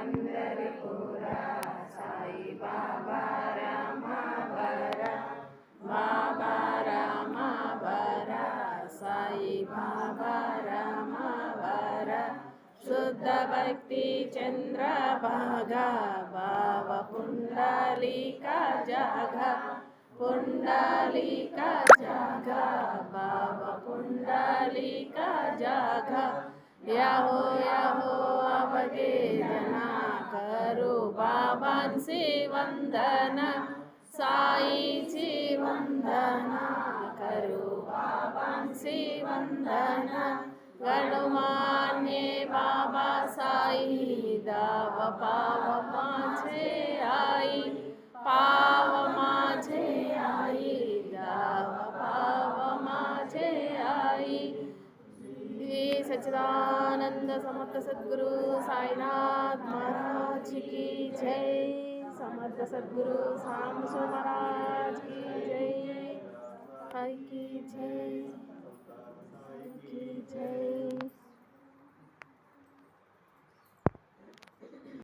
पंढरपुरा साई बाबा रामा बरा बाबा रामा बरा साई बाबा रामा बरा शुद्ध भक्ति चंद्र भागा भाव पुंडलिका जागा पुंडलिका जागा भाव पुंडलिका जागा याहो याहो अवगे जना करू बाबांचे वंदन साईची वंदना करू बाबांचे वंदन। गणमान्य बाबा साई दाव पाव माझे आई पाव माझे आई दाव पाव माझे आई। श्री सच्चिदानंद समर्थ सद्गुरु साईनाथ महाराज जय समर्थ सदगुरु श्याम महाराज की जय। की जय। की